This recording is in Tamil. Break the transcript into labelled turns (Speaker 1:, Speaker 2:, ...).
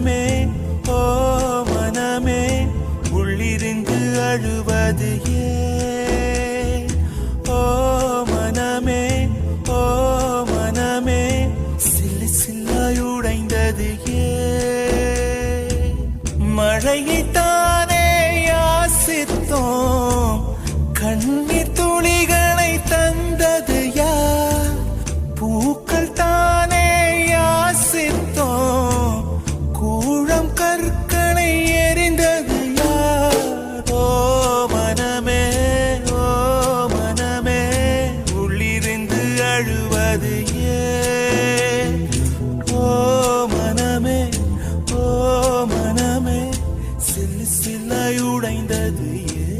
Speaker 1: மனமே ஓ மனமே உள்ளிருந்து அழுவது ஏன் ஓ மனமே ஓ மனமே சில்லு சில்லாய் உடைந்தது ஏன் மழையைத்தானே யாசித்தோம் கண்ணீர் துளிகளை தந்தது யார்? பூக்கள் தான் தழுவது ஏ? ஓ மனமே ஓ மனமே சில் சில்லையுடைந்தது ஏ?